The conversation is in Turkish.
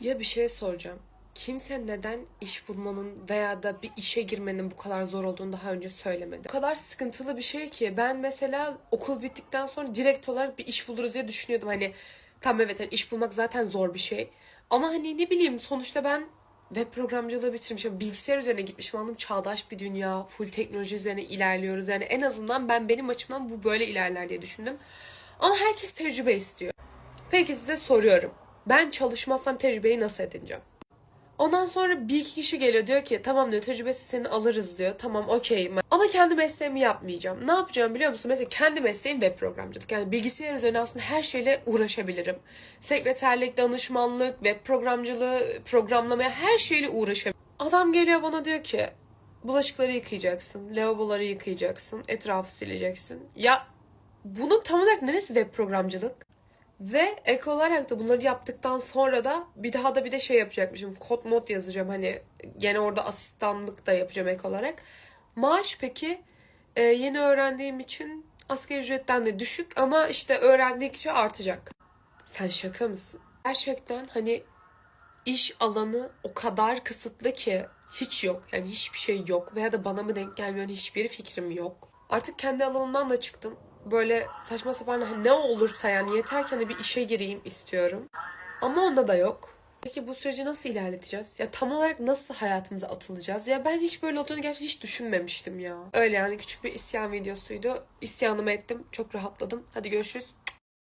Ya bir şey soracağım. Kimse neden iş bulmanın veya da bir işe girmenin bu kadar zor olduğunu daha önce söylemedi. O kadar sıkıntılı bir şey ki ben mesela okul bittikten sonra direkt olarak bir iş buluruz diye düşünüyordum. Hani tamam evet hani iş bulmak zaten zor bir şey. Ama hani ne bileyim sonuçta ben web programcılığı bitirmişim. Bilgisayar üzerine gitmişim. Anladım çağdaş bir dünya. Full teknoloji üzerine ilerliyoruz. Yani en azından ben benim açımdan bu böyle ilerler diye düşündüm. Ama herkes tecrübe istiyor. Peki size soruyorum. Ben çalışmazsam tecrübeyi nasıl edineceğim? Ondan sonra bir iki kişi geliyor diyor ki tamam diyor tecrübesi seni alırız diyor. Tamam okey. Ama kendi mesleğimi yapmayacağım. Ne yapacağım biliyor musun? Mesela kendi mesleğim web programcılık. Yani bilgisayar üzerine aslında her şeyle uğraşabilirim. Sekreterlik, danışmanlık, web programcılığı, programlamaya her şeyle uğraşabilirim. Adam geliyor bana diyor ki bulaşıkları yıkayacaksın, lavaboları yıkayacaksın, etrafı sileceksin. Ya bunun tam olarak neresi web programcılık? Ve ek olarak da bunları yaptıktan sonra da bir daha da bir de şey yapacakmışım. Kod mod yazacağım hani gene orada asistanlık da yapacağım ek olarak. Maaş peki e, yeni öğrendiğim için asgari ücretten de düşük ama işte öğrendikçe artacak. Sen şaka mısın? Gerçekten hani iş alanı o kadar kısıtlı ki hiç yok. Yani hiçbir şey yok veya da bana mı denk gelmiyor hiçbir fikrim yok. Artık kendi alanımdan da çıktım. Böyle saçma sapan hani ne olursa yani yeter ki hani bir işe gireyim istiyorum. Ama onda da yok. Peki bu süreci nasıl ilerleteceğiz? Ya tam olarak nasıl hayatımıza atılacağız? Ya ben hiç böyle olduğunu gerçekten hiç düşünmemiştim ya. Öyle yani küçük bir isyan videosuydu. İsyanımı ettim. Çok rahatladım. Hadi görüşürüz.